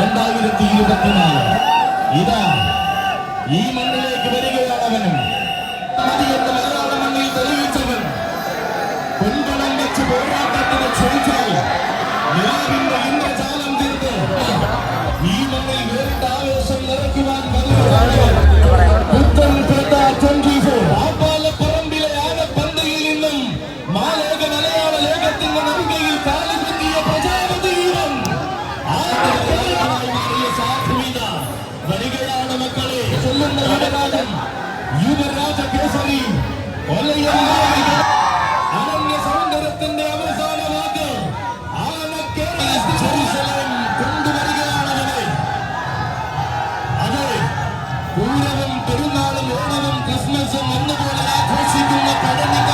രണ്ടായിരത്തി ഇരുപത്തിനാല്. ഇതാ ഈ മണ്ണിലേക്ക് വരികയാണവനും മതിയെന്ന് യുവരാജ കേസരി അനന്യ സൗന്ദര്യത്തിന്റെ അവസാന വാക്ക്. ആനക്കെ ജെറുസലേം കൊണ്ടുവരികയാണവനെ അതെ പൂരവും പെരുന്നാളും ഓണവും ക്രിസ്മസും ഒന്നുപോലെ ആഘോഷിക്കുന്ന പഠനക്കാർക്ക്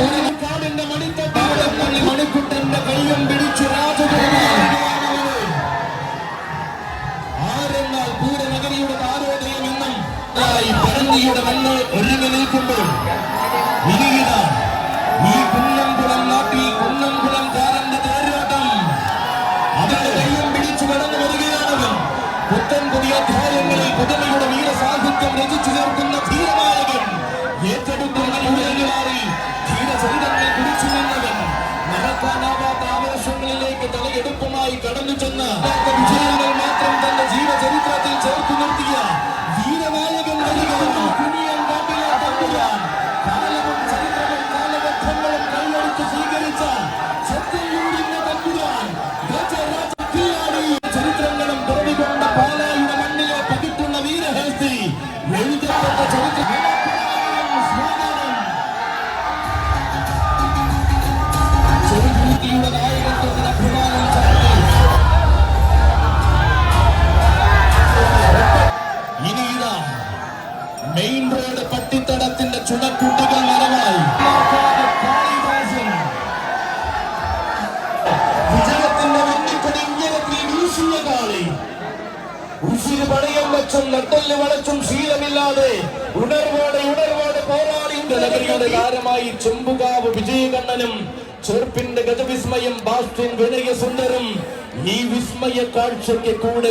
കിടന്ന് പൂരക്കാടിന്റെ മണിത്തട്ടാടം മണി മണിക്കുട്ടന്റെ കയ്യും പിടിച്ചു ആരെന്നാൽ പൂരനഗരിയുടെ താരോദയം എന്നും ആയി മണ്ണ് ഒരുങ്ങി നിൽക്കുമ്പോഴും വിനീത ഈ കുന്നംകുളം നാട്ടിൽ കുന്നംകുളം കാരന്റെ തേരോട്ടം. അവരുടെ കയ്യും പിടിച്ചു കടന്നു വരികയാണവൻ പുതിയ അധ്യായങ്ങളിൽ പുതുമയുടെ വീരസാഹിത്യം രചിച്ചു ചേർക്കുന്ന തലയെടുപ്പുമായി കടന്നു ചെന്ന് വിജയങ്ങൾ മെയിൻ റോഡ് പട്ടിത്തടത്തിന്റെ ചുണക്കുട്ടികൾ കാളിദാസൻ വിജയത്തിന്റെ വെണ്ണിക്കൊടി ഇങ്ങനെ വീശിയ കാളി. ഉശിര് പണയം വെച്ചും നട്ടൽ വളച്ചും ശീലമില്ലാതെ ഉണർവോടെ ഉണർവോടെ പോരാടി. നഗരിയുടെ താരമായി ചെമ്പുകാവ് വിജയകണ്ണനും ചെറുപ്പിന്റെ ഗജവിസ്മയം ബാസ്റ്റിൻ വിനയ സുന്ദരം ഈ വിസ്മയ കാഴ്ചയ്ക്ക് കൂടെ